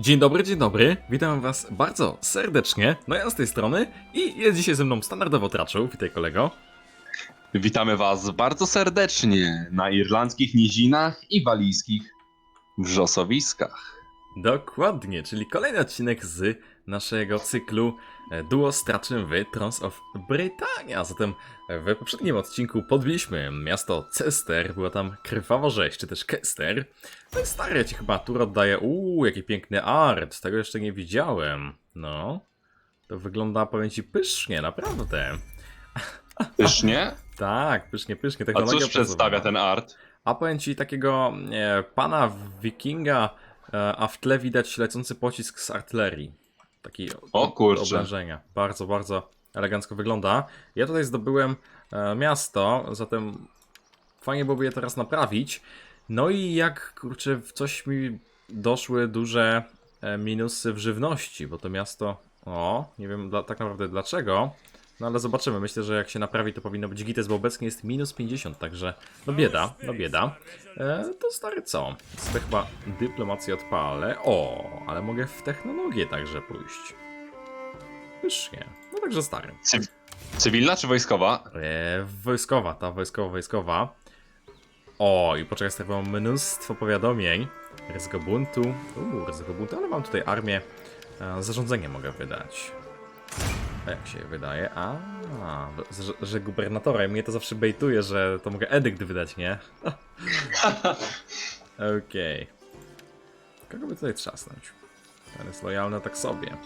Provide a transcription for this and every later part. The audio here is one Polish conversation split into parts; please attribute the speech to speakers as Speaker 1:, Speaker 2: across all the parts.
Speaker 1: Dzień dobry, dzień dobry. Witam was bardzo serdecznie. No ja z tej strony i jest dzisiaj ze mną standardowo Traczu. Witaj kolego.
Speaker 2: Witamy Was bardzo serdecznie na irlandzkich nizinach i walijskich wrzosowiskach.
Speaker 1: Dokładnie, czyli kolejny odcinek z naszego cyklu e, Duo z Traczem w Trons of Britannia. Zatem w poprzednim odcinku podbiliśmy miasto Cester, była tam krwawa rzeź, czy też Kester. No i stary, ci chyba tur oddaję. Uuu, jaki piękny art, tego jeszcze nie widziałem. No, to wygląda, powiem ci, pysznie, naprawdę.
Speaker 2: Pysznie?
Speaker 1: Tak, pysznie, pysznie.
Speaker 2: A cóż przedstawia ten art?
Speaker 1: A powiem ci takiego e, pana wikinga, e, a w tle widać lecący pocisk z artylerii. Taki
Speaker 2: O kurczę.
Speaker 1: obrażenia. Bardzo, bardzo elegancko wygląda. Ja tutaj zdobyłem e, miasto, zatem fajnie byłoby je teraz naprawić. No i jak kurczę, w coś mi doszły duże e, minusy w żywności, bo to miasto. O, nie wiem dla, tak naprawdę dlaczego. No ale zobaczymy. Myślę, że jak się naprawi, to powinno być gites, bo obecnie jest minus 50, także no bieda, no bieda. E, to stary co? Sobie chyba dyplomację odpalę. O, ale mogę w technologię także pójść. Pysznie. No także stary.
Speaker 2: Cy- cywilna czy wojskowa?
Speaker 1: E, wojskowa, ta wojskowa, wojskowa. O, i poczekaj, stary, mam mnóstwo powiadomień. Ryzyko buntu. Uuu, ryzyko buntu, ale mam tutaj armię. E, zarządzenie mogę wydać. Jak się je wydaje? A, że, że gubernatora. I mnie to zawsze bejtuje, że to mogę edykt wydać, nie? Okej. Kogo by tutaj trzasnąć? Ten jest lojalny tak sobie.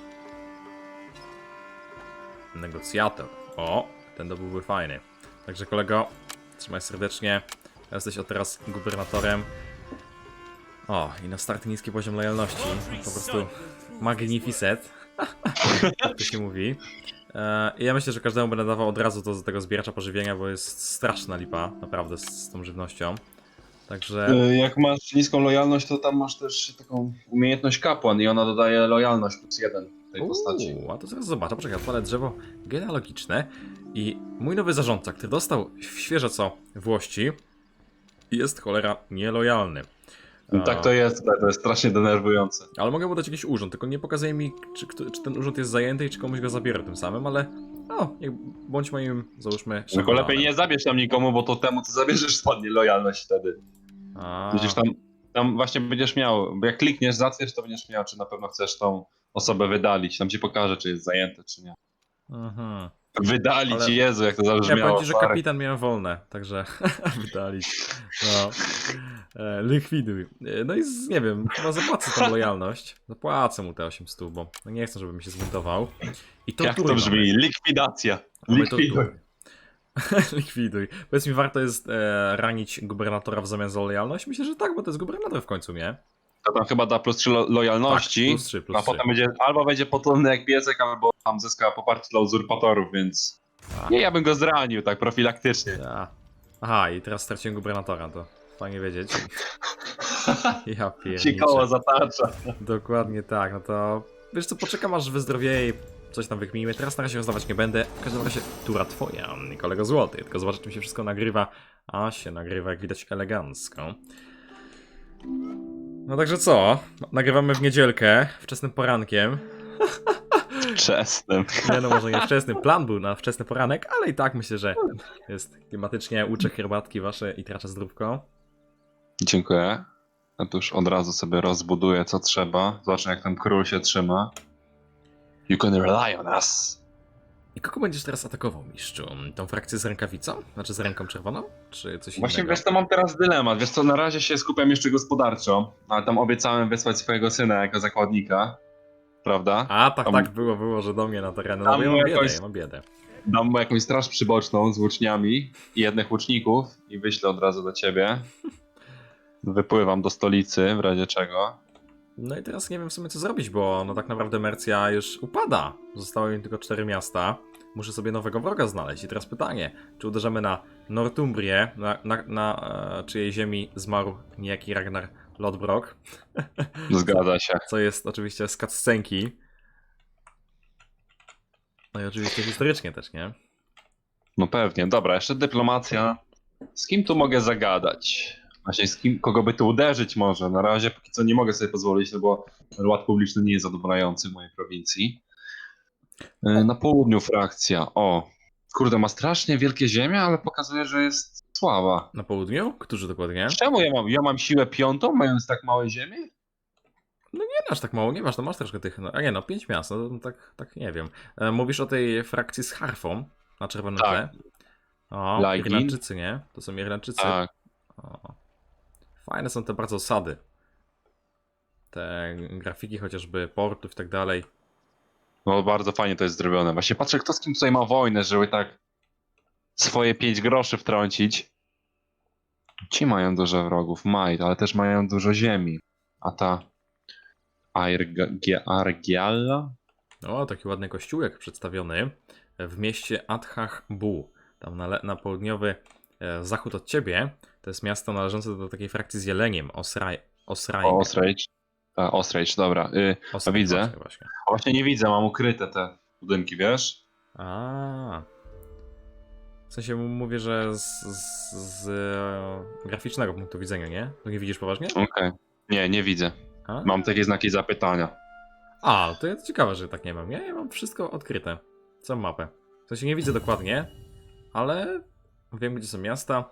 Speaker 1: Negocjator. O, ten to byłby fajny. Także kolego, trzymaj serdecznie. Jesteś od teraz gubernatorem. O, i na start niski poziom lojalności. Po prostu magnificent. Jak to się mówi. E, ja myślę, że każdemu będę dawał od razu to z tego zbieracza pożywienia, bo jest straszna lipa, naprawdę, z, z tą żywnością. Także...
Speaker 2: Y, Jak masz niską lojalność, to tam masz też taką umiejętność kapłan i ona dodaje lojalność plus jeden tej postaci.
Speaker 1: Uuu, a to zaraz zobaczę. Poczekaj, odpalę drzewo genealogiczne i mój nowy zarządca, który dostał świeżo co włości, jest cholera nielojalny.
Speaker 2: No Tak to jest, to jest strasznie denerwujące.
Speaker 1: Ale mogę mu dać jakiś urząd, tylko nie pokazuje mi, czy, kto- czy ten urząd jest zajęty i czy komuś go zabiorę tym samym, ale no, niech bądź moim, załóżmy,
Speaker 2: Tylko lepiej nie zabierz tam nikomu, bo to temu co zabierzesz spadnie lojalność wtedy.
Speaker 1: A,
Speaker 2: Będziesz tam, tam właśnie będziesz miał, bo jak klikniesz zatwierdź, to będziesz miał, czy na pewno chcesz tą osobę wydalić. Tam ci pokaże, czy jest zajęte, czy nie.
Speaker 1: mhm.
Speaker 2: Wydalić,
Speaker 1: Ale-
Speaker 2: Jezu, jak to
Speaker 1: Ja
Speaker 2: zabrzmiało.
Speaker 1: powiem ci, że kapitan miałem wolne, także wydalić. No. E, likwiduj. E, No i z, nie wiem, chyba zapłacę tą lojalność. Zapłacę mu te 8 stóp, bo no nie chcę, żeby mi się zbuntował. I to
Speaker 2: Jak to brzmi? Likwidacja.
Speaker 1: Mamy to-
Speaker 2: Likwiduj.
Speaker 1: Likwiduj. Powiedz mi, warto jest e, ranić gubernatora w zamian za lojalność? Myślę, że tak, bo to jest gubernator w końcu, nie?
Speaker 2: To tam chyba da plus 3 lo lojalności,
Speaker 1: Tak, plus 3, plus
Speaker 2: a
Speaker 1: 3.
Speaker 2: potem będzie albo będzie potonny jak piesek, albo tam zyska poparcie dla uzurpatorów, więc...
Speaker 1: A.
Speaker 2: Nie, ja bym go zranił tak profilaktycznie.
Speaker 1: A. Aha, i teraz straciłem gubernatora, to fajnie wiedzieć. Ja pierniczę.
Speaker 2: koło zatacza.
Speaker 1: Dokładnie tak, no to wiesz co, poczekam aż wyzdrowieje i coś tam wykminimy. Teraz na razie rozdawać nie będę. W każdym razie tura twoja, kolego złoty. Tylko zobacz, czym się wszystko nagrywa. A się nagrywa, jak widać, elegancko. No także co? Nagrywamy w niedzielkę, wczesnym porankiem.
Speaker 2: Czesnym.
Speaker 1: Nie no, może nie wczesnym. Plan był na wczesny poranek, ale i tak myślę, że jest klimatycznie. Uczę herbatki wasze i tracza zdrówko.
Speaker 2: Dziękuję. Ja tu już od razu sobie rozbuduję co trzeba. Zobaczę jak ten król się trzyma. You can rely on us.
Speaker 1: I kogo będziesz teraz atakował, mistrzu? Tą frakcję z rękawicą? Znaczy z ręką czerwoną? Czy coś
Speaker 2: Właśnie
Speaker 1: innego?
Speaker 2: wiesz co, mam teraz dylemat. Wiesz co, na razie się skupiam jeszcze gospodarczo, ale tam obiecałem wysłać swojego syna jako zakładnika. Prawda?
Speaker 1: A, tak,
Speaker 2: Tam-
Speaker 1: tak, było, było, że do mnie na tereny. No
Speaker 2: Tam
Speaker 1: ja mam biedę,
Speaker 2: jakoś-
Speaker 1: ja mam biedę.
Speaker 2: Dam mu jakąś straż przyboczną z łuczniami i jednych łuczników i wyślę od razu do ciebie. Wypływam do stolicy w razie czego.
Speaker 1: No i teraz nie wiem w sumie co zrobić, bo no tak naprawdę Mercja już upada. Zostały mi tylko cztery miasta. Muszę sobie nowego wroga znaleźć. I teraz pytanie, czy uderzamy na Northumbrię, na, na, na e, czyjej ziemi zmarł niejaki Ragnar Lodbrok,
Speaker 2: Zgadza się.
Speaker 1: co jest oczywiście z cutscenki. No i oczywiście historycznie też, nie?
Speaker 2: No pewnie. Dobra, jeszcze dyplomacja. Z kim tu mogę zagadać? Właśnie z kim, kogo by tu uderzyć może. Na razie póki co nie mogę sobie pozwolić, no bo ład publiczny nie jest zadowalający w mojej prowincji. E, Na południu frakcja. O, kurde, ma strasznie wielkie ziemie, ale pokazuje, że jest słaba.
Speaker 1: Na południu? Którzy dokładnie?
Speaker 2: Czemu ja mam, ja mam siłę piątą, mając tak małe ziemie?
Speaker 1: Nie masz tak mało, nie masz, to masz troszkę tych. No, a nie, no, pięć miast, no to tak, tak nie wiem. E, mówisz o tej frakcji z harfą na czerwonym
Speaker 2: Tak.
Speaker 1: tle. O,
Speaker 2: Lagin?
Speaker 1: Irlandczycy, nie? To są Irlandczycy.
Speaker 2: Tak.
Speaker 1: O. Fajne są te bardzo osady. Te grafiki chociażby portów i tak dalej.
Speaker 2: No bardzo fajnie to jest zrobione. Właśnie patrzę, kto z kim tutaj ma wojnę, żeby tak swoje pięć groszy wtrącić. Ci mają dużo wrogów, Might, ale też mają dużo ziemi. A ta Argialla?
Speaker 1: O, taki ładny kościółek przedstawiony w mieście Adhach-Bu. Tam na, na południowy e, zachód od ciebie. To jest miasto należące do takiej frakcji z jeleniem. Osraj. Osraj.
Speaker 2: A, Osrage, dobra. Y, widzę.
Speaker 1: Właśnie, właśnie.
Speaker 2: właśnie nie widzę, mam ukryte te budynki, wiesz?
Speaker 1: A. W sensie m- mówię, że z, z, z e, graficznego punktu widzenia, nie? To nie widzisz poważnie?
Speaker 2: Okej. Nie, nie widzę.
Speaker 1: A?
Speaker 2: Mam takie znaki zapytania.
Speaker 1: A, to jest ciekawe, że tak nie mam. Ja, ja mam wszystko odkryte. Całą mapę. W sensie nie widzę dokładnie, ale wiem, gdzie są miasta,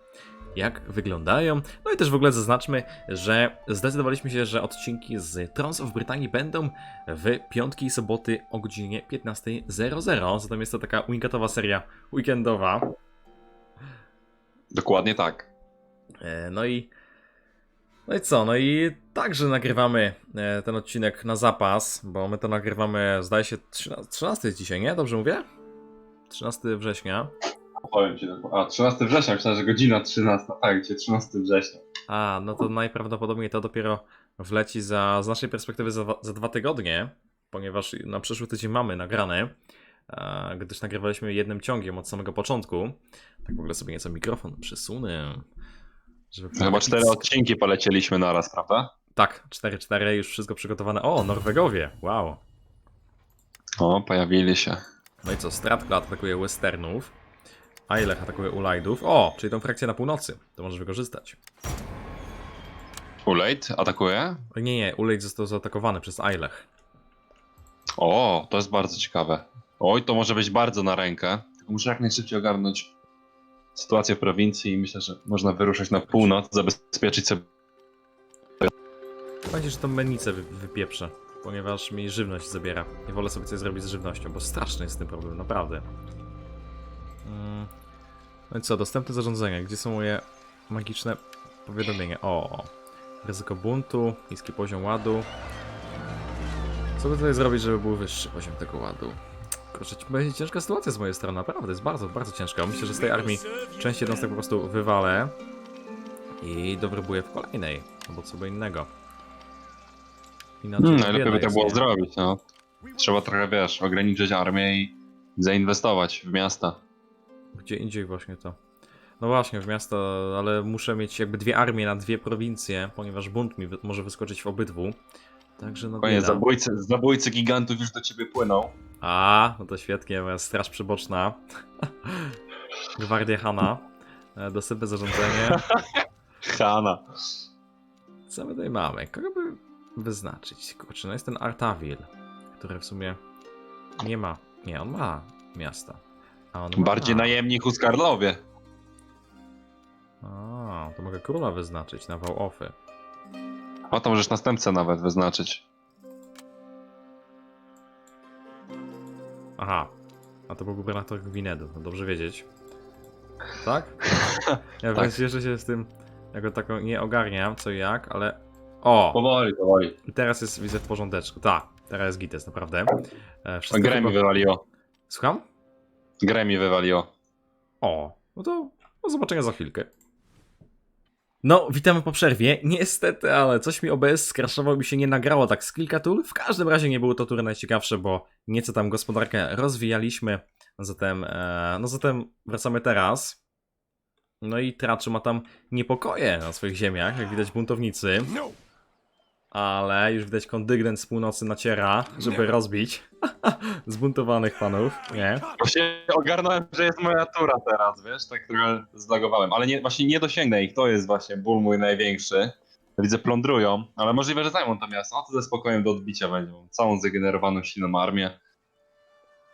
Speaker 1: jak wyglądają. No i też w ogóle zaznaczmy, że zdecydowaliśmy się, że odcinki z Trons of Brytanii będą w piątki i soboty o godzinie 15.00. Zatem jest to taka weekendowa seria weekendowa.
Speaker 2: Dokładnie tak.
Speaker 1: E, No i. No i co? No i także nagrywamy e, ten odcinek na zapas, bo my to nagrywamy, zdaje się, 13, 13 jest dzisiaj, nie? Dobrze mówię? 13 września.
Speaker 2: Powiem ci, a 13 września, myślałem, że godzina 13, tak, dzisiaj 13 września.
Speaker 1: A, no to najprawdopodobniej to dopiero wleci za, z naszej perspektywy za, dwa- za dwa tygodnie, ponieważ na przyszły tydzień mamy nagrane, gdyż nagrywaliśmy jednym ciągiem od samego początku. Tak w ogóle sobie nieco mikrofon przesunę. Żeby było
Speaker 2: Chyba cztery odcinki poleciliśmy naraz, prawda?
Speaker 1: Tak, 4-4, już wszystko przygotowane. O, Norwegowie, wow.
Speaker 2: O, pojawili się.
Speaker 1: No i co, Stratklad atakuje Westernów, Eilech atakuje Ulajdów. O, czyli tą frakcję na północy, to możesz wykorzystać.
Speaker 2: Ulate atakuje?
Speaker 1: Nie, nie, Ulajd został zaatakowany przez Eilech.
Speaker 2: O, to jest bardzo ciekawe. Oj, to może być bardzo na rękę. Tylko muszę jak najszybciej ogarnąć sytuację w prowincji i myślę, że można wyruszyć na północ, zabezpieczyć sobie.
Speaker 1: Będzie, że tą mennicę wy, wypieprzę, ponieważ mi żywność zabiera. Nie wolę sobie coś zrobić z żywnością, bo straszny jest ten problem, naprawdę. Mm. No i co, dostępne zarządzenia. Gdzie są moje magiczne powiadomienia? O, ryzyko buntu, niski poziom ładu. Co by tutaj zrobić, żeby był wyższy poziom tego ładu? Kurczę, będzie ciężka sytuacja z mojej strony, naprawdę, jest bardzo, bardzo ciężka. Myślę, że z tej armii część jednostek po prostu wywalę i dowrybuję w kolejnej, albo co by innego. Inaczej
Speaker 2: Hmm, najlepiej by to było
Speaker 1: nie?
Speaker 2: zrobić, no. Trzeba trochę, wiesz, ograniczyć armię i zainwestować w miasta.
Speaker 1: Gdzie indziej właśnie to. No właśnie, w miasto, ale muszę mieć jakby dwie armie na dwie prowincje, ponieważ bunt mi wy może wyskoczyć w obydwu. Także no bieda.
Speaker 2: zabójcy, zabójcy gigantów już do ciebie płyną.
Speaker 1: A, no to świetnie, moja straż przyboczna. Gwardia Hana. E, Dostępne zarządzenie.
Speaker 2: Hana.
Speaker 1: Co my tutaj mamy? Kogo by wyznaczyć? Kurczę, no jest ten Artavil, który w sumie nie ma. Nie, on ma miasta. A on ma...
Speaker 2: Bardziej najemnik.
Speaker 1: A, to mogę króla wyznaczyć na Wałofy.
Speaker 2: O, to możesz następcę nawet wyznaczyć.
Speaker 1: Aha, a to był gubernator Gwinedu, no dobrze wiedzieć. Tak? Ja
Speaker 2: Tak.
Speaker 1: jeszcze się z tym jako taką nie ogarniam, co i jak, ale... O!
Speaker 2: Powoli, powoli.
Speaker 1: I teraz jest, widzę, w porządeczku. Tak, teraz jest gites, naprawdę. E, wszystko
Speaker 2: Grę mi wywaliło.
Speaker 1: Słucham?
Speaker 2: Grę mi wywaliło.
Speaker 1: O, no to do zobaczenia za chwilkę. No, witamy po przerwie. Niestety, ale coś mi OBS skraszował, mi się nie nagrało tak z kilka tur. W każdym razie nie były to tury najciekawsze, bo nieco tam gospodarkę rozwijaliśmy. Zatem, e, no zatem wracamy teraz. No i Traczy ma tam niepokoje na swoich ziemiach, jak widać buntownicy. Ale już widać kondygnent z północy naciera, żeby rozbić zbuntowanych panów, nie?
Speaker 2: Właśnie ogarnąłem, że jest moja tura teraz, wiesz, tak trochę zlagowałem, ale nie, właśnie nie dosięgnę ich, to jest właśnie ból mój największy. Widzę, plądrują, ale możliwe, że zajmą to miasto, a to ze spokojem do odbicia będzie. Mam całą zregenerowaną silną armię.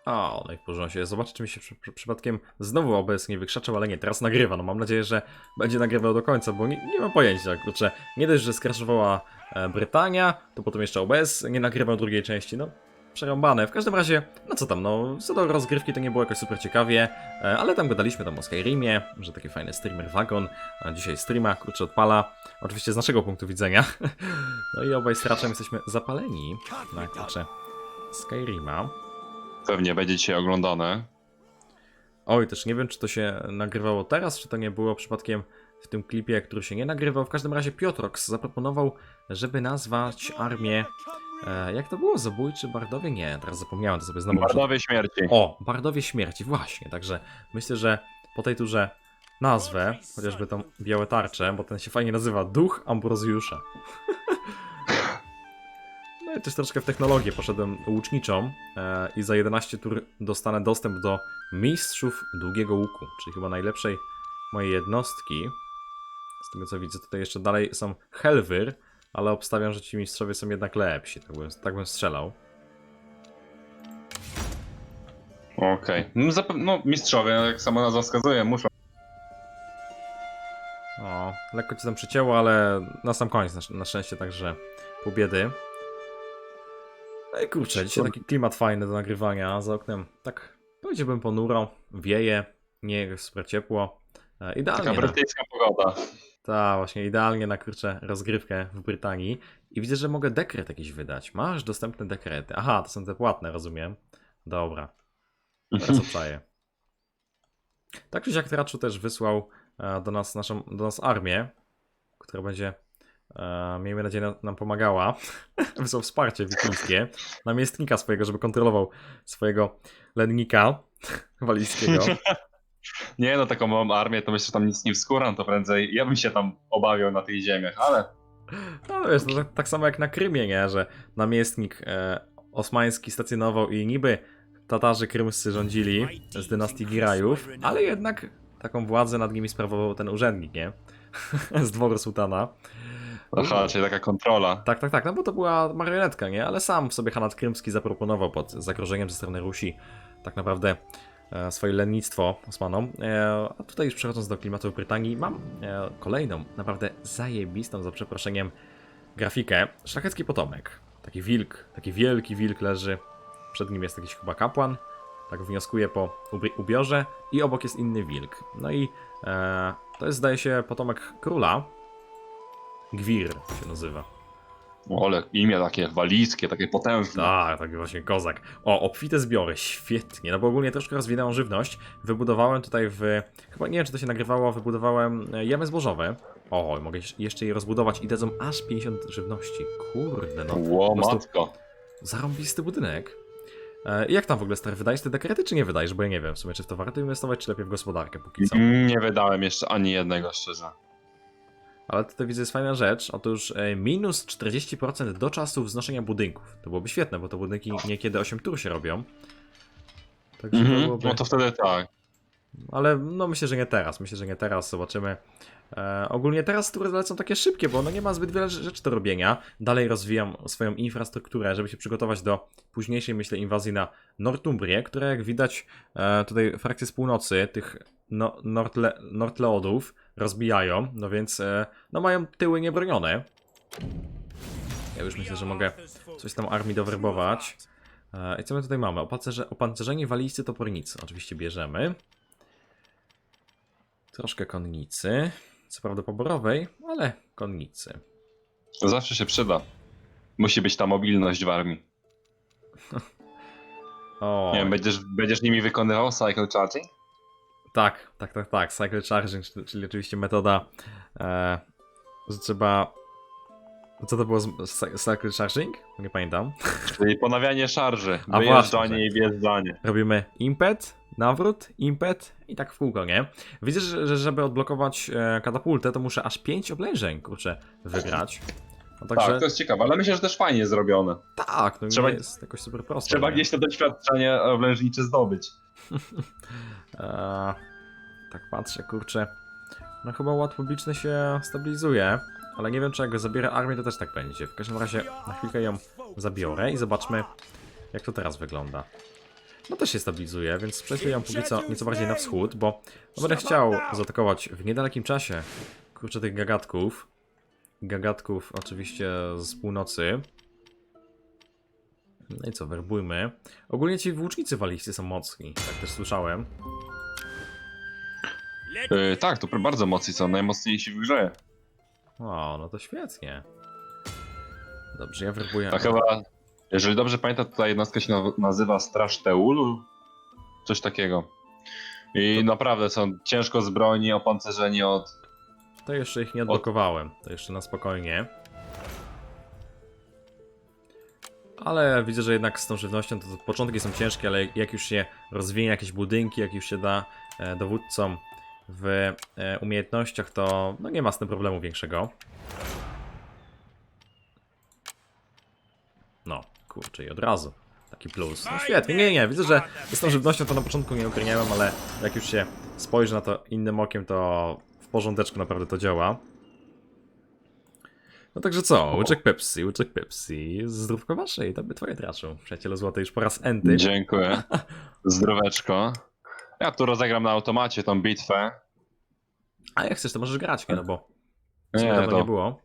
Speaker 1: O, no i porządku. Zobaczę, czy mi się przy, przy, przypadkiem znowu OBS nie wykrzaczał, ale nie, teraz nagrywa. No mam nadzieję, że będzie nagrywał do końca, bo nie, nie mam pojęcia, kurczę. Nie dość, że skraszowała Brytania, to potem jeszcze OBS nie nagrywał drugiej części, no przerąbane. W każdym razie, no co tam, no co do rozgrywki to nie było jakoś super ciekawie, e, ale tam gadaliśmy tam o Skyrimie, że taki fajny streamer wagon, a dzisiaj streama, kurczę, odpala, oczywiście z naszego punktu widzenia. No i obaj z raczem jesteśmy zapaleni na, kurczę, Skyrima.
Speaker 2: Pewnie będzie dzisiaj oglądane.
Speaker 1: Oj, też nie wiem, czy to się nagrywało teraz, czy to nie było przypadkiem w tym klipie, który się nie nagrywał. W każdym razie Piotrox zaproponował, żeby nazwać armię. E, jak to było? Zabójczy Bardowie? Nie, teraz zapomniałem, to sobie znowu. muszę-
Speaker 2: Bardowie śmierci.
Speaker 1: O, Bardowie Śmierci, właśnie. Także myślę, że po tej turze nazwę, chociażby tą białe tarcze, bo ten się fajnie nazywa Duch Ambrozjusza. No i też troszkę w technologię poszedłem łuczniczą e, i za 11 tur dostanę dostęp do Mistrzów Długiego Łuku, czyli chyba najlepszej mojej jednostki. Z tego co widzę, tutaj jeszcze dalej są Helwyr, ale obstawiam, że ci mistrzowie są jednak lepsi, tak bym, tak bym strzelał.
Speaker 2: Okej. No, zape- no mistrzowie, jak sama nazwa wskazuje, muszą.
Speaker 1: O, lekko ci tam przycięło, ale na sam koniec na, na szczęście, także pół biedy. No i kurczę, dzisiaj taki klimat fajny do nagrywania, za oknem tak powiedziałbym ponuro, wieje, nie jest super ciepło. E,
Speaker 2: Taka
Speaker 1: Idealnie na,
Speaker 2: brytyjska pogoda.
Speaker 1: Ta, właśnie idealnie na kurczę rozgrywkę w Brytanii. I widzę, że mogę dekret jakiś wydać. Masz dostępne dekrety. Aha, to są te płatne, rozumiem. Dobra. Teraz obczaję. Tak czy siak Traczu też wysłał e, do nas naszą, do nas armię, która będzie, e, miejmy nadzieję, nam pomagała. wysłał wsparcie wikińskie, namiestnika swojego, żeby kontrolował swojego lennika walijskiego.
Speaker 2: Nie no, taką małą armię, to myślę, że tam nic nie wskóram, to prędzej ja bym się tam obawiał na tych ziemiach, ale
Speaker 1: No wiesz, to tak, tak samo jak na Krymie, nie? Że namiestnik e, osmański stacjonował i niby Tatarzy krymscy rządzili z dynastii Girajów, ale jednak taką władzę nad nimi sprawował ten urzędnik, nie? z dworu sułtana.
Speaker 2: aha, czyli taka kontrola.
Speaker 1: Tak, tak, tak, no bo to była marionetka, nie? Ale sam sobie Hanat Krymski zaproponował pod zagrożeniem ze strony Rusi tak naprawdę swoje lennictwo Osmanom. E, a tutaj już przechodząc do klimatu Brytanii, mam e, kolejną, naprawdę zajebistą, za przeproszeniem, grafikę. Szlachecki potomek. Taki wilk, taki wielki wilk leży. Przed nim jest jakiś chyba kapłan. Tak wnioskuję po ubiorze. I obok jest inny wilk. No i e, to jest, zdaje się, potomek króla. Gwir się nazywa.
Speaker 2: O, ale imię takie walijskie, takie potężne.
Speaker 1: Tak, tak właśnie kozak. O, obfite zbiory, świetnie. No bo ogólnie troszkę rozwinęłam żywność. Wybudowałem tutaj w. Chyba nie wiem, czy to się nagrywało, wybudowałem jamy zbożowe. O, mogę jeszcze je rozbudować i dadzą aż 50 żywności. Kurde, no.
Speaker 2: Ło, matko.
Speaker 1: Zarąbisty budynek. E, jak tam w ogóle stary, wydajesz te dekrety, czy nie wydajesz? Bo ja nie wiem w sumie, czy w to warto inwestować, czy lepiej w gospodarkę póki co.
Speaker 2: Nie wydałem jeszcze ani jednego, szczerze.
Speaker 1: Ale tutaj widzę jest fajna rzecz, otóż e, minus 40% do czasu wznoszenia budynków. To byłoby świetne, bo to budynki niekiedy 8 tur się robią. Także to
Speaker 2: Mhm.
Speaker 1: byłoby...
Speaker 2: No to wtedy tak.
Speaker 1: Ale no myślę, że nie teraz. Myślę, że nie teraz. Zobaczymy. E, ogólnie teraz tury lecą takie szybkie, bo no nie ma zbyt wiele rze- rzeczy do robienia. Dalej rozwijam swoją infrastrukturę, żeby się przygotować do późniejszej, myślę, inwazji na Northumbrię, która jak widać e, tutaj frakcje z północy, tych no, Nordle Nordleodów rozbijają, no więc e, no mają tyły niebronione. Ja już myślę, że mogę coś tam armii dowerbować. E, I co my tutaj mamy? Opancerze, opancerzeni walijscy topornicy. Oczywiście bierzemy. Troszkę konnicy. Co prawda poborowej, ale konnicy.
Speaker 2: Zawsze się przyda. Musi być ta mobilność w armii.
Speaker 1: O,
Speaker 2: Nie wiem, będziesz, będziesz nimi wykonywał cycle charging?
Speaker 1: Tak, tak, tak, tak. Cycle charging, czyli, czyli oczywiście metoda, e, że trzeba. Co to było z, z cycle charging? Nie pamiętam.
Speaker 2: Czyli ponawianie szarży,
Speaker 1: A
Speaker 2: wyjeżdżanie
Speaker 1: właśnie,
Speaker 2: i wjeżdżanie.
Speaker 1: Robimy impet, nawrót, impet i tak w kółko, nie? Widzę, że, że żeby odblokować e, katapultę, to muszę aż 5 oblężeń, kurczę, wygrać. No
Speaker 2: Tak,
Speaker 1: także,
Speaker 2: to jest ciekawe, ale myślę, że też fajnie zrobione.
Speaker 1: tak, no
Speaker 2: Trzeba-
Speaker 1: jest jakoś super proste.
Speaker 2: Trzeba
Speaker 1: nie?
Speaker 2: gdzieś to doświadczenie oblężnicze zdobyć.
Speaker 1: Eee, tak patrzę, kurczę. No chyba ład publiczny się stabilizuje, ale nie wiem czy jak go zabiorę armię to też tak będzie. W każdym razie na chwilkę ją zabiorę i zobaczmy jak to teraz wygląda. No też się stabilizuje, więc prześlę ją póki co nieco bardziej na wschód, bo będę chciał zaatakować w niedalekim czasie kurczę tych gagatków. Gagatków oczywiście z północy. No i co, werbujmy. Ogólnie ci włócznicy waliscy są mocni, tak też słyszałem.
Speaker 2: Yy, tak, to bardzo mocni są, najmocniejsi w grze.
Speaker 1: O, no to świetnie. Dobrze, ja werbuję.
Speaker 2: A chyba, jeżeli dobrze pamiętam, tutaj jednostka się nazywa Straż Teulu. Coś takiego. I
Speaker 1: To-
Speaker 2: naprawdę są ciężko zbrojni, opancerzeni od...
Speaker 1: To jeszcze ich nie odblokowałem. To jeszcze na spokojnie. Ale widzę, że jednak z tą żywnością to, to początki są ciężkie, ale jak już się rozwinie jakieś budynki, jak już się da e, dowódcom w e, umiejętnościach, to no nie ma z tym problemu większego. No, kurczę, i od razu. Taki plus. No świetnie, nie, nie, widzę, że z tą żywnością to na początku nie ogarniałem, ale jak już się spojrzy na to innym okiem, to w porządeczku naprawdę to działa. No także co, łyczek Pepsi, łyczek Pepsi, zdrówko waszej, to by twoje traczu. Przyjaciele złote już po raz enty.
Speaker 2: Dziękuję. Zdroweczko. Ja tu rozegram na automacie tą bitwę.
Speaker 1: A jak chcesz, to możesz grać, nie? No bo
Speaker 2: Nie,
Speaker 1: dawno
Speaker 2: to...
Speaker 1: nie było.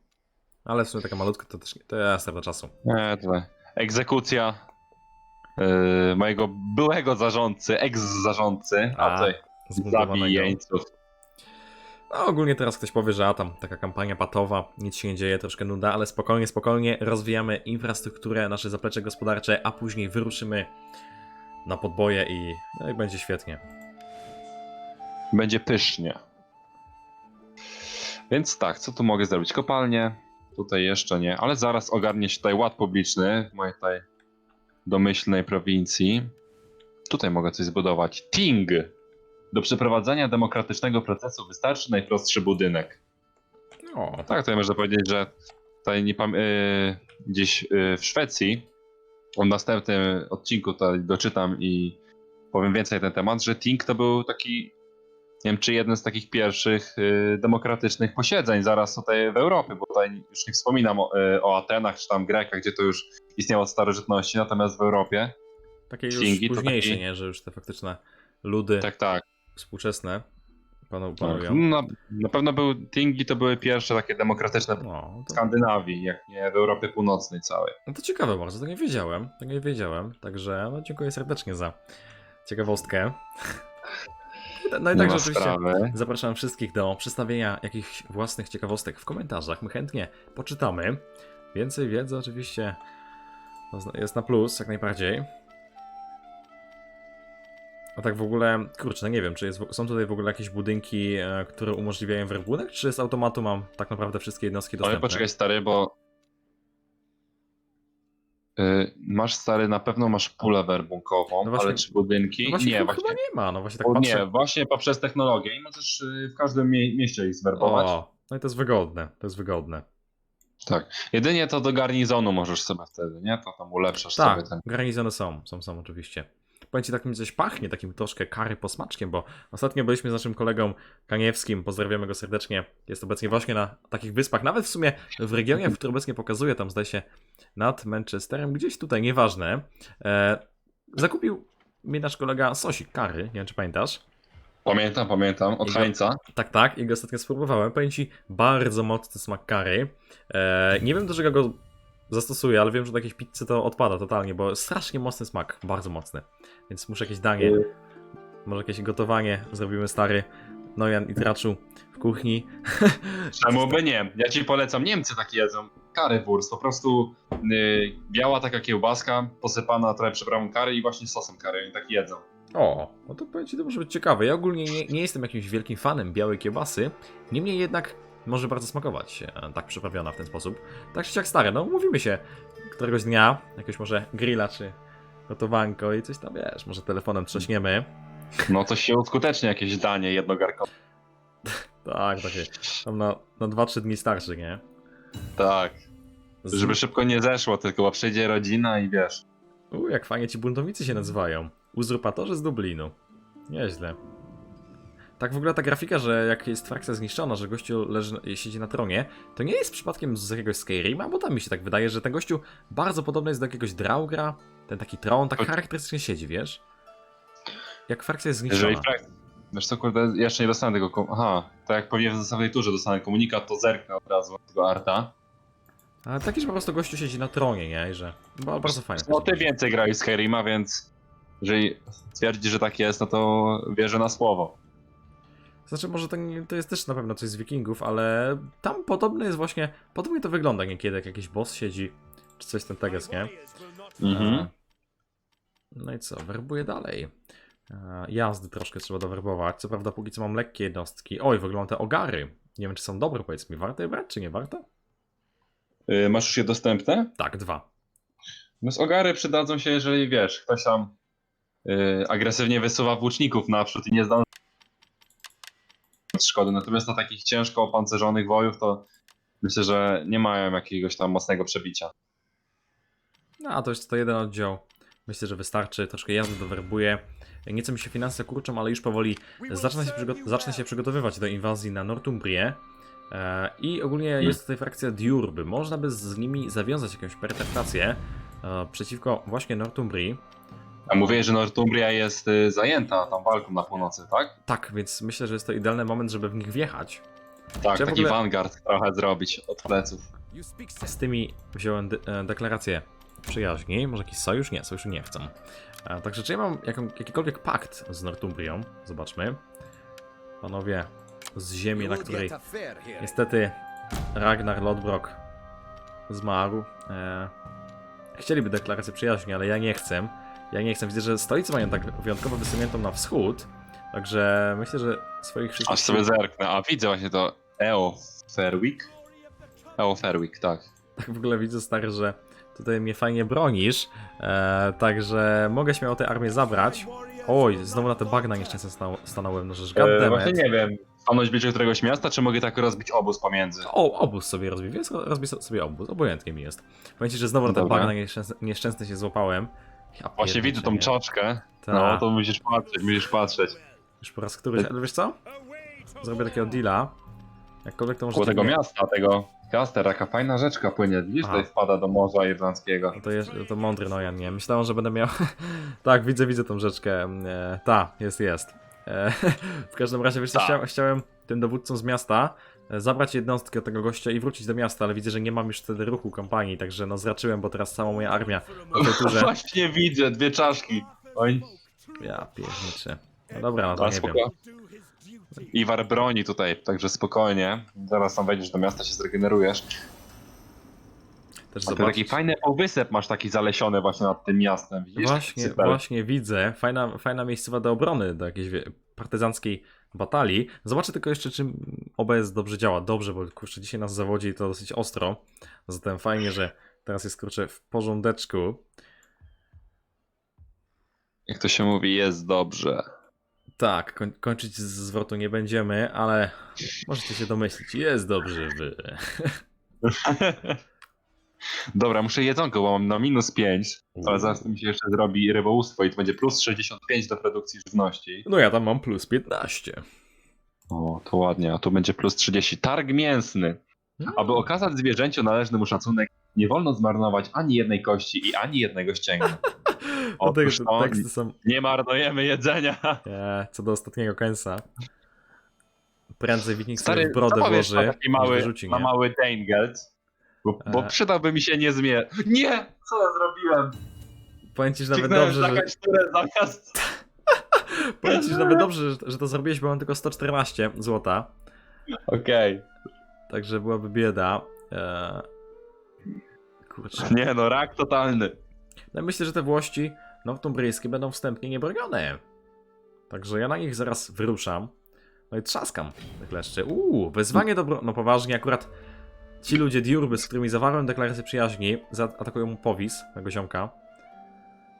Speaker 1: Ale w sumie taka malutka to też nie, to jest strata czasu.
Speaker 2: Nie, tutaj. Egzekucja yy, mojego byłego zarządcy, ex-zarządcy, a
Speaker 1: A,
Speaker 2: tutaj zabijeńców.
Speaker 1: No ogólnie teraz ktoś powie, że a tam taka kampania patowa, nic się nie dzieje, troszkę nuda, ale spokojnie, spokojnie rozwijamy infrastrukturę, nasze zaplecze gospodarcze, a później wyruszymy na podboje i, no będzie świetnie.
Speaker 2: Będzie pysznie. Więc tak, co tu mogę zrobić? Kopalnie. Tutaj jeszcze nie, ale zaraz ogarnie się tutaj ład publiczny w mojej tutaj domyślnej prowincji. Tutaj mogę coś zbudować. Ting! Do przeprowadzenia demokratycznego procesu wystarczy najprostszy budynek.
Speaker 1: O,
Speaker 2: Tak, tutaj można powiedzieć, że tutaj nie pam- yy, gdzieś yy, w Szwecji, w następnym odcinku tutaj doczytam i powiem więcej na ten temat, że Ting to był taki, nie wiem czy jeden z takich pierwszych yy, demokratycznych posiedzeń zaraz tutaj w Europie, bo tutaj już nie wspominam o, yy, o Atenach czy tam Grekach, gdzie to już istniało od starożytności, natomiast w Europie,
Speaker 1: takie już
Speaker 2: Tingi to
Speaker 1: późniejsze,
Speaker 2: taki-
Speaker 1: nie, że już te faktyczne ludy
Speaker 2: tak, tak.
Speaker 1: Współczesne panu,
Speaker 2: tak.
Speaker 1: panują.
Speaker 2: Na, na pewno był, Tingi to były pierwsze takie demokratyczne w
Speaker 1: No, to,
Speaker 2: Skandynawii, jak nie w Europie Północnej całej.
Speaker 1: no to ciekawe bardzo, to nie wiedziałem, tego nie wiedziałem, także no, dziękuję serdecznie za ciekawostkę. No i także oczywiście
Speaker 2: sprawy.
Speaker 1: zapraszam wszystkich do przedstawienia jakichś własnych ciekawostek w komentarzach. My chętnie poczytamy. Więcej wiedzy oczywiście to zna- jest na plus, jak najbardziej. A tak w ogóle, kurczę, no nie wiem, czy jest, są tutaj w ogóle jakieś budynki, e, które umożliwiają werbunek, czy z automatu mam tak naprawdę wszystkie jednostki
Speaker 2: Ale
Speaker 1: dostępne?
Speaker 2: poczekaj stary, bo y, masz stary, na pewno masz pulę werbunkową,
Speaker 1: No właśnie-
Speaker 2: ale czy budynki?
Speaker 1: No właśnie,
Speaker 2: nie,
Speaker 1: chyba
Speaker 2: właśnie.
Speaker 1: nie ma, no właśnie tak
Speaker 2: o,
Speaker 1: patrzę.
Speaker 2: nie, właśnie poprzez technologię i możesz y, w każdym mie mieście ich zwerbować.
Speaker 1: O, no i to jest wygodne, to jest wygodne.
Speaker 2: Tak. Jedynie to do garnizonu możesz sobie wtedy, nie? To tam ulepszasz
Speaker 1: Tak,
Speaker 2: sobie ten.
Speaker 1: garnizony są, są, są oczywiście. Powiem ci, tak mi coś pachnie, takim troszkę kary posmaczkiem, bo ostatnio byliśmy z naszym kolegą Kaniewskim, pozdrawiamy go serdecznie, jest obecnie właśnie na takich wyspach, nawet w sumie w regionie, w którym obecnie pokazuje, tam zdaje się nad Manchesterem, gdzieś tutaj, nieważne, e, zakupił mi nasz kolega sosik kary, nie wiem czy pamiętasz.
Speaker 2: Pamiętam, pamiętam, od Hańca.
Speaker 1: Tak, tak, i go ostatnio spróbowałem. Powiem ci, bardzo mocny smak kary. E, nie wiem do czego go zastosuję, ale wiem, że do jakiejś pizzy to odpada totalnie, bo strasznie mocny smak, bardzo mocny. Więc muszę jakieś danie, może jakieś gotowanie zrobimy stary Nojan i Traczu w kuchni.
Speaker 2: Czemu by nie? Ja ci polecam, Niemcy takie jedzą. Currywurst, po prostu y, biała taka kiełbaska, posypana trochę przyprawą kary i właśnie sosem kary, oni tak jedzą.
Speaker 1: O, no to powiem ci, to może być ciekawe. Ja ogólnie nie, nie jestem jakimś wielkim fanem białej kiełbasy, niemniej jednak może bardzo smakować e, tak przyprawiona w ten sposób. Tak czy siak stare, no umówimy się któregoś dnia, jakiegoś może grilla czy gotowanko i coś tam, wiesz, może telefonem trzaśniemy.
Speaker 2: No to się uskutecznie jakieś danie jednogarkowe.
Speaker 1: Tak, takie tam na, na 2-3 dni starszy, nie?
Speaker 2: Tak.
Speaker 1: Z...
Speaker 2: Żeby szybko nie zeszło, tylko przyjdzie rodzina i wiesz.
Speaker 1: U, jak fajnie ci buntownicy się nazywają. Uzurpatorzy z Dublinu. Nieźle. Tak w ogóle ta grafika, że jak jest frakcja zniszczona, że gościu leży, siedzi na tronie, to nie jest przypadkiem z jakiegoś Skyrima, bo tam mi się tak wydaje, że ten gościu bardzo podobny jest do jakiegoś Draugra, ten taki tron, tak charakterystycznie siedzi, wiesz? Jak frakcja jest
Speaker 2: Jeżeli
Speaker 1: zniszczona.
Speaker 2: frak... Wiesz co, kurde, jeszcze nie dostanę tego. kom- Aha, to jak powiem w zasadnej turze dostanę komunikat, to zerknę od razu tego arta.
Speaker 1: Ale taki, że po prostu gościu siedzi na tronie, nie? I że ba- bardzo fajnie.
Speaker 2: No ty więcej grałeś z Skyrima, więc jeżeli twierdzi, że tak jest, no to wierzę na słowo.
Speaker 1: Znaczy, może to, nie, to jest też na pewno coś z wikingów, ale tam podobny jest właśnie, podobnie to wygląda niekiedy, jak jakiś boss siedzi, czy coś ten teges, nie?
Speaker 2: Mhm.
Speaker 1: E, No i co, werbuję dalej. E, Jazdy troszkę trzeba dowerbować. Co prawda, póki co mam lekkie jednostki. Oj, wyglądają te ogary. Nie wiem, czy są dobre, powiedz mi. Warto je brać, czy nie warto?
Speaker 2: Y, masz już je dostępne?
Speaker 1: Tak, dwa.
Speaker 2: No z ogary przydadzą się, jeżeli wiesz, ktoś tam y, agresywnie wysuwa włóczników naprzód i nie zdąży szkody. Natomiast na takich ciężko opancerzonych wojów to myślę, że nie mają jakiegoś tam mocnego przebicia.
Speaker 1: No, a to jest to jeden oddział. Myślę, że wystarczy. Troszkę jazdy dowerbuję. Nieco mi się finanse kurczą, ale już powoli zacznę się, przygo- zacznę się przygotowywać do inwazji na Northumbrię. E, I ogólnie jest tutaj frakcja Diurby. Można by z nimi zawiązać jakąś pertraktację e, przeciwko właśnie Northumbrii.
Speaker 2: A mówię, że Northumbria jest y, zajęta tą walką na północy, tak?
Speaker 1: Tak, więc myślę, że jest to idealny moment, żeby w nich wjechać.
Speaker 2: Tak,
Speaker 1: w
Speaker 2: taki
Speaker 1: ogóle-
Speaker 2: vanguard trochę zrobić od pleców.
Speaker 1: Z tymi wziąłem de e, deklarację przyjaźni. Może jakiś sojusz? Nie, sojuszu nie chcę. E, Także czy ja mam jaką, jakikolwiek pakt z Northumbrią? Zobaczmy. Panowie z ziemi, na której niestety Ragnar Lodbrok zmarł. E, chcieliby deklarację przyjaźni, ale ja nie chcę. Ja nie chcę. Widzę, że stolice mają tak wyjątkowo wysuniętą na wschód. Także myślę, że swoich wszystkich...
Speaker 2: Aż sobie zerknę. A widzę właśnie to Eo Ferwick. Eo Ferwick, tak.
Speaker 1: Tak w ogóle widzę, stary, że tutaj mnie fajnie bronisz, e, także mogę śmiało tę armię zabrać. Oj, znowu na te bagna nieszczęsne stanął, stanąłem, no rzecz
Speaker 2: E, właśnie
Speaker 1: goddammit.
Speaker 2: nie wiem. Stanąć bliżej któregoś miasta, czy mogę tak rozbić obóz pomiędzy?
Speaker 1: O, obóz sobie rozbij, więc rozbij so- sobie obóz, obojętnie mi jest. Ci, że znowu na te
Speaker 2: Dobra.
Speaker 1: bagna nieszczęsne, nieszczęsne się złapałem. Ja
Speaker 2: Właśnie widzę tą
Speaker 1: pierniczę, nie?
Speaker 2: czoczkę.
Speaker 1: Ta,
Speaker 2: No to musisz patrzeć, musisz patrzeć.
Speaker 1: Już po raz któryś, ale wiesz co? Zrobię takiego deala. Jakkolwiek to może
Speaker 2: Koło tego
Speaker 1: dziwnie-
Speaker 2: miasta, tego Caster, jaka fajna rzeczka płynie. Widzisz,
Speaker 1: Aha.
Speaker 2: tutaj wpada do Morza Irlandzkiego.
Speaker 1: No to, jest, to mądry Nojan, nie? Myślałem, że będę miał... tak, widzę, widzę tą rzeczkę. E, ta, jest, jest. E, w każdym razie, wiesz co,
Speaker 2: Tak.
Speaker 1: chciałem, chciałem tym dowódcom z miasta zabrać jednostkę tego gościa i wrócić do miasta, ale widzę, że nie mam już wtedy ruchu kampanii, także no zraczyłem, bo teraz cała moja armia w tej turze...
Speaker 2: Właśnie widzę, dwie czaszki. Oj,
Speaker 1: Ja pierniczę. No dobra, no to
Speaker 2: a
Speaker 1: nie wiem.
Speaker 2: Iwar broni tutaj, także spokojnie. Zaraz tam wejdziesz do miasta, się zregenerujesz.
Speaker 1: Też
Speaker 2: A
Speaker 1: zobaczyć.
Speaker 2: taki fajny półwysep masz taki zalesiony właśnie nad tym miastem, widzisz?
Speaker 1: Właśnie,
Speaker 2: Super.
Speaker 1: właśnie widzę. Fajna, fajna miejscowa do obrony, do jakiejś wie- partyzanckiej batalii. Zobaczę tylko jeszcze, czy OBS dobrze działa. Dobrze, bo kurczę, dzisiaj nas zawodzi i to dosyć ostro. Zatem fajnie, że teraz jest kurczę w porządeczku.
Speaker 2: Jak to się mówi, jest dobrze.
Speaker 1: Tak, koń, kończyć z zwrotu nie będziemy, ale możecie się domyślić. Jest dobrze wy.
Speaker 2: Dobra, muszę jedzonko, bo mam na minus 5, ale zaraz mi się jeszcze zrobi rybołówstwo i to będzie plus 65 do produkcji żywności.
Speaker 1: No ja tam mam plus 15.
Speaker 2: O, to ładnie, a tu będzie plus 30. Targ mięsny. Aby okazać zwierzęciu należny mu szacunek, nie wolno zmarnować ani jednej kości i ani jednego ścięgna.
Speaker 1: O,
Speaker 2: Otóż
Speaker 1: te teksty są
Speaker 2: nie marnujemy jedzenia.
Speaker 1: e, co do ostatniego końca. Prędzej Wiking sobie w brodę włoży,
Speaker 2: mały, na
Speaker 1: nie?
Speaker 2: mały? Bo, bo
Speaker 1: E.
Speaker 2: przydałby mi się nie. Nie! Co ja zrobiłem?
Speaker 1: Powiem ci, że nawet
Speaker 2: Kliknąłem
Speaker 1: dobrze, że,
Speaker 2: zakać turę zamiast...
Speaker 1: powiem ci, że nawet dobrze, że, że to zrobiłeś, bo mam tylko 114 złota.
Speaker 2: Okej.
Speaker 1: Także byłaby bieda. Eee... Kurczę.
Speaker 2: Nie no, rak totalny.
Speaker 1: No myślę, że te włości northumbryjskie będą wstępnie niebronione. Także ja na nich zaraz wyruszam. No i trzaskam te kleszcze. Uuu, wezwanie dobro... No poważnie, akurat ci ludzie Diurby, z którymi zawarłem deklarację przyjaźni, zaatakują mu powis, mego ziomka.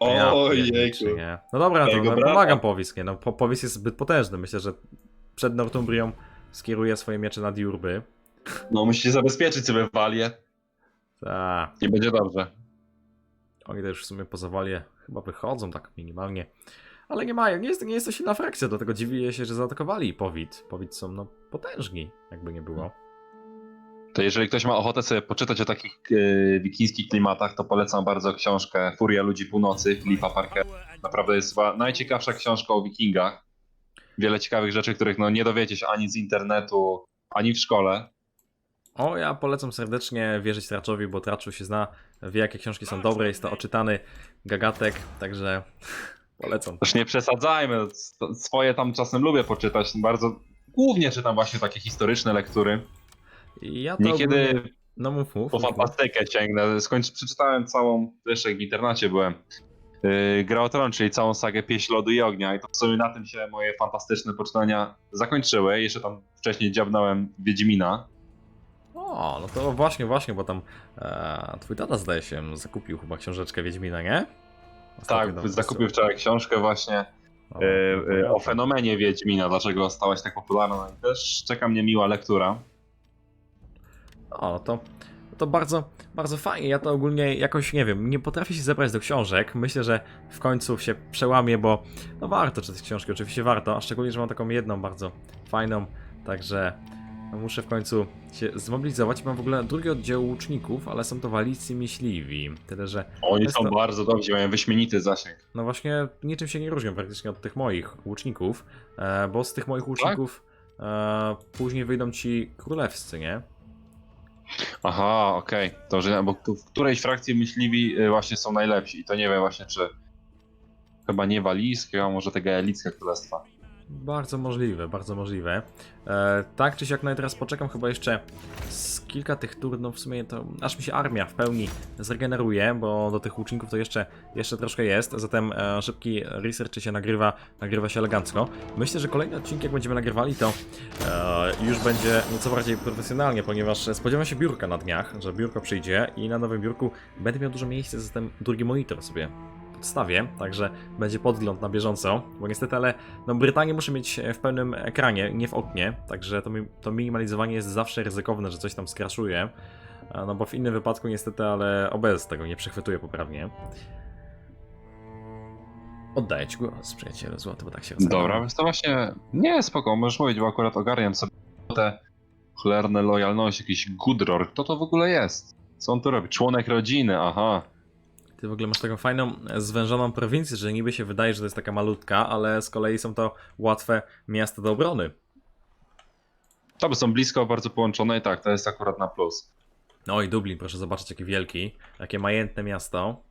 Speaker 1: Ja pierniczę, nie. No dobra, to
Speaker 2: Jego
Speaker 1: no, pomagam powis, nie? No po, powis jest zbyt potężny. Myślę, że przed Northumbrią skieruje swoje miecze na Diurby.
Speaker 2: No musicie zabezpieczyć sobie walię.
Speaker 1: Tak.
Speaker 2: I będzie dobrze.
Speaker 1: Oni też w sumie po zawalie chyba wychodzą tak minimalnie. Ale nie mają, nie jest, nie jest to silna frakcja, dlatego dziwię się, że zaatakowali Powid. Powid są no potężni, jakby nie było.
Speaker 2: To jeżeli ktoś ma ochotę sobie poczytać o takich e, wikińskich klimatach, to polecam bardzo książkę Furia Ludzi Północy Filipa Parkera. Naprawdę jest chyba najciekawsza książka o wikingach. Wiele ciekawych rzeczy, których no, nie dowiecie się ani z internetu, ani w szkole.
Speaker 1: O, ja polecam serdecznie wierzyć Traczowi, bo Traczu się zna, wie jakie książki są dobre, jest to oczytany gagatek, także polecam.
Speaker 2: Też nie przesadzajmy, swoje tam czasem lubię poczytać. Bardzo głównie czytam właśnie takie historyczne lektury.
Speaker 1: Ja to
Speaker 2: Niekiedy
Speaker 1: ogólnie- No mów, mów.
Speaker 2: po fantastykę sięgnę. Skończ, przeczytałem całą, jeszcze jak w internacie byłem, yy, Gra o Tron, czyli całą sagę Pieśń Lodu i Ognia i to w sumie na tym się moje fantastyczne poczytania zakończyły. Jeszcze tam wcześniej dziabnąłem Wiedźmina.
Speaker 1: O, no to właśnie, właśnie, bo tam e, twój tata zdaje się zakupił chyba książeczkę Wiedźmina, nie? Ostatnio
Speaker 2: Tak, zakupił wczoraj książkę właśnie
Speaker 1: O,
Speaker 2: yy, yy, o
Speaker 1: no,
Speaker 2: fenomenie Wiedźmina, dlaczego stała się tak popularna. No i też czeka mnie miła lektura.
Speaker 1: O, no to, to bardzo, bardzo fajnie. Ja to ogólnie jakoś, nie wiem, nie potrafię się zebrać do książek. Myślę, że w końcu się przełamię, bo no warto czytać książki, oczywiście warto, a szczególnie, że mam taką jedną bardzo fajną, także muszę w końcu się zmobilizować. Mam w ogóle drugi oddział łuczników, ale są to walicy myśliwi. Tyle, że
Speaker 2: Oni są
Speaker 1: to-
Speaker 2: bardzo dobrzy, mają wyśmienity zasięg.
Speaker 1: no właśnie niczym się nie różnią praktycznie od tych moich łuczników, e, bo z tych moich łuczników e, później wyjdą ci królewscy, nie?
Speaker 2: Aha, okej. To, że bo w którejś frakcji myśliwi y, właśnie są najlepsi i to nie wiem właśnie czy chyba nie walijskie, a może te gaelickie królestwa.
Speaker 1: Bardzo możliwe, bardzo możliwe. E, tak czy siak, no i teraz poczekam chyba jeszcze z kilka tych tur, no w sumie to aż mi się armia w pełni zregeneruje, bo do tych łuczników to jeszcze, jeszcze troszkę jest, zatem e, szybki research się nagrywa, nagrywa się elegancko. Myślę, że kolejny odcinek, jak będziemy nagrywali, to e, już będzie nieco bardziej profesjonalnie, ponieważ spodziewam się biurka na dniach, że biurko przyjdzie i na nowym biurku będę miał dużo miejsca, zatem drugi monitor sobie podstawię, także będzie podgląd na bieżąco, bo niestety, ale no Brytanię muszę mieć w pełnym ekranie, nie w oknie, także to, mi, to minimalizowanie jest zawsze ryzykowne, że coś tam skraszuje, a no bo w innym wypadku niestety, ale OBS tego nie przechwytuje poprawnie. Oddaję ci głos, przyjacielu złoty, bo tak się rozmawiamy.
Speaker 2: Dobra, więc to właśnie nie spoko, możesz mówić, bo akurat ogarniam sobie te cholerne lojalności, jakiś Gudror. Kto to w ogóle jest? Co on tu robi? Członek rodziny, aha.
Speaker 1: Ty w ogóle masz taką fajną, e, zwężoną prowincję, że niby się wydaje, że to jest taka malutka, ale z kolei są to łatwe miasta do obrony.
Speaker 2: To by są blisko, bardzo połączone i tak, to jest akurat na plus.
Speaker 1: No i Dublin, proszę zobaczyć, jaki wielki, jakie majętne miasto.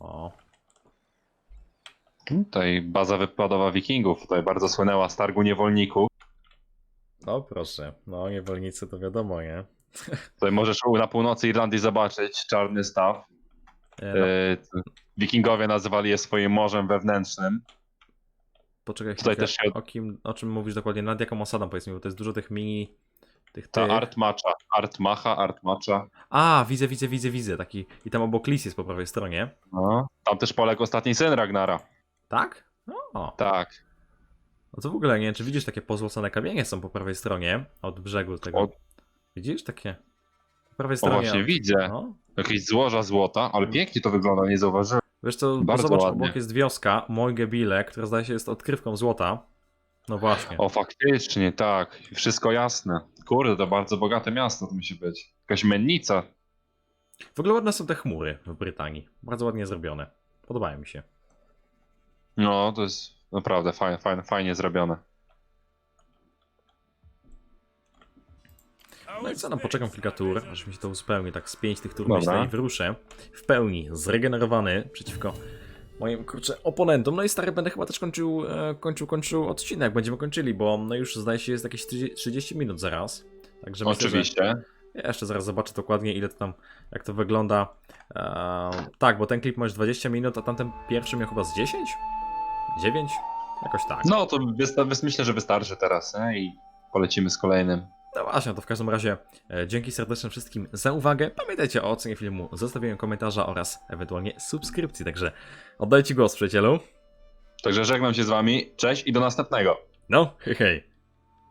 Speaker 1: O,
Speaker 2: Tutaj baza wypadowa wikingów, tutaj bardzo słynęła z targu niewolników.
Speaker 1: no proszę, no niewolnicy to wiadomo, nie?
Speaker 2: Tutaj możesz na północy Irlandii zobaczyć czarny staw.
Speaker 1: E, no,
Speaker 2: E, Wikingowie nazywali je swoim morzem wewnętrznym.
Speaker 1: Poczekaj
Speaker 2: Tutaj
Speaker 1: chwilkę,
Speaker 2: też się-
Speaker 1: o, kim, o czym mówisz dokładnie, nad jaką osadą powiedz mi, bo to jest dużo tych mini, tych
Speaker 2: Ta
Speaker 1: tych.
Speaker 2: Art Macha, Art Macha, Art Macha.
Speaker 1: A, widzę, widzę, widzę, widzę, taki, i tam obok Lis jest po prawej stronie.
Speaker 2: No. Tam też poległ ostatni syn Ragnara.
Speaker 1: Tak? O,
Speaker 2: Tak.
Speaker 1: no to w ogóle nie wiem, czy widzisz takie pozłocone kamienie są po prawej stronie, od brzegu tego.
Speaker 2: O-
Speaker 1: Widzisz takie? Po prawej
Speaker 2: O
Speaker 1: stronie.
Speaker 2: właśnie widzę.
Speaker 1: No.
Speaker 2: Jakieś złoża złota, ale pięknie to wygląda, nie zauważyłem.
Speaker 1: Wiesz co, bo
Speaker 2: Bardzo
Speaker 1: zobacz,
Speaker 2: ładnie.
Speaker 1: obok jest wioska, Moigebile, która zdaje się jest odkrywką złota. No właśnie.
Speaker 2: O faktycznie, tak. Wszystko jasne. Kurde, to bardzo bogate miasto to musi być. Jakaś mennica.
Speaker 1: W ogóle ładne są te chmury w Brytanii. Bardzo ładnie zrobione. Podobają mi się.
Speaker 2: No, to jest naprawdę fajnie, fajnie, fajnie zrobione.
Speaker 1: No i co, no poczekam kilka tur, aż mi się to uzupełni, tak z pięć tych tur
Speaker 2: Dobra.
Speaker 1: myślę i wyruszę w pełni zregenerowany przeciwko moim, kurczę, oponentom. No i stary, będę chyba też kończył, e, kończył, kończył odcinek, będziemy kończyli, bo no już zdaje się jest jakieś 30 30 minut zaraz. Także myślę, że
Speaker 2: Oczywiście.
Speaker 1: ja jeszcze zaraz zobaczę dokładnie ile to tam, jak to wygląda. E, tak, bo ten klip ma już 20 minut, a tamten pierwszy miał chyba z 10? 9? Jakoś tak.
Speaker 2: No to wysta- wys- myślę, że wystarczy teraz, nie? I polecimy z kolejnym.
Speaker 1: No właśnie, to w każdym razie e, dzięki serdecznie wszystkim za uwagę. Pamiętajcie o ocenie filmu, zostawieniu komentarza oraz ewentualnie subskrypcji. Także oddajcie głos, przyjacielu.
Speaker 2: Także żegnam się z wami. Cześć i do następnego.
Speaker 1: No, hej, hej.